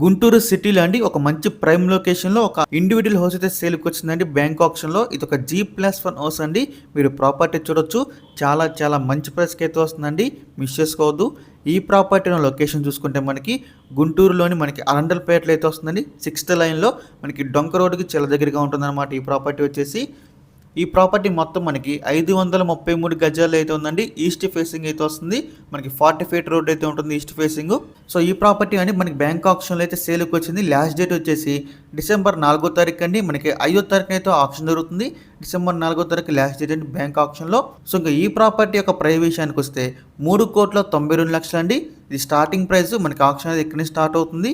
గుంటూరు సిటీలో అండి ఒక మంచి ప్రైమ్ లొకేషన్లో ఒక ఇండివిజువల్ హౌస్ అయితే సేల్కి వచ్చిందండి. బ్యాంక్ ఆప్షన్లో ఇది ఒక జీ ప్లస్ వన్ హౌస్ అండి. మీరు ప్రాపర్టీ చూడొచ్చు. చాలా చాలా మంచి ప్రైస్కి అయితే వస్తుందండి. మిస్ చేసుకోవద్దు. ఈ ప్రాపర్టీ లొకేషన్ చూసుకుంటే మనకి గుంటూరులోని మనకి అరండల్పేటలో అయితే వస్తుందండి. సిక్స్త్ లైన్లో మనకి డొంక రోడ్డుకి చాలా దగ్గరగా ఉంటుందన్నమాట ఈ ప్రాపర్టీ వచ్చేసి. ఈ ప్రాపర్టీ మొత్తం మనకి ఐదు వందల ముప్పై మూడు గజాలు అయితే ఉందండి. ఈస్ట్ ఫేసింగ్ అయితే వస్తుంది. మనకి ఫార్టీ ఫీట్ రోడ్ అయితే ఉంటుంది ఈస్ట్ ఫేసింగ్. సో ఈ ప్రాపర్టీ అని మనకి బ్యాంక్ ఆప్షన్లో అయితే సేల్కి వచ్చింది. లాస్ట్ డేట్ వచ్చేసి డిసెంబర్ నాలుగో తారీఖు అండి. మనకి ఐదో తారీఖున అయితే ఆప్షన్ జరుగుతుంది డిసెంబర్ నాలుగో తారీఖు లాస్ట్ డేట్ అండి బ్యాంక్ ఆప్షన్లో. సో ఇంకా ఈ ప్రాపర్టీ యొక్క ప్రైస్ విషయానికి వస్తే మూడు కోట్ల తొంభై రెండు లక్షలు అండి ఇది స్టార్టింగ్ ప్రైస్. మనకి ఆప్షన్ అనేది ఇక్కడ స్టార్ట్ అవుతుంది.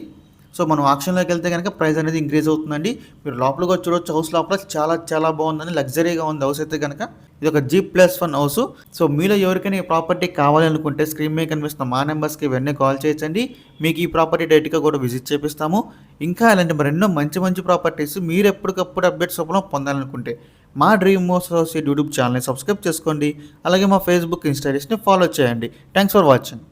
సో మనం ఆక్షన్లోకి వెళ్తే కనుక ప్రైస్ అనేది ఇంక్రీజ్ అవుతుందండి. మీరు లోపలికి వచ్చి చూడొచ్చు హౌస్ లోపల చాలా చాలా బాగుందండి. లగ్జరీగా ఉంది హౌస్ అయితే కనుక ఇది ఒక G plus one house so మీలో ఎవరికైనా ఈ ప్రాపర్టీ కావాలనుకుంటే స్క్రీన్ మీద కనిపిస్తున్న మా నెంబర్స్కి ఇవన్నీ కాల్ చేయొచ్చండి. మీకు ఈ ప్రాపర్టీ డైరెక్ట్గా కూడా విజిట్ చేపిస్తాము. ఇంకా ఇలాంటి మరెన్నో మంచి మంచి ప్రాపర్టీస్ మీరు ఎప్పటికప్పుడు అప్డేట్స్ రూపంలో పొందాలనుకుంటే మా డ్రీమ్ మోస్ హౌస్ యూట్యూబ్ ఛానల్ని సబ్స్క్రైబ్ చేసుకోండి. అలాగే మా ఫేస్బుక్ ఇన్స్టాగ్రామ్ని ఫాలో చేయండి. Thanks for watching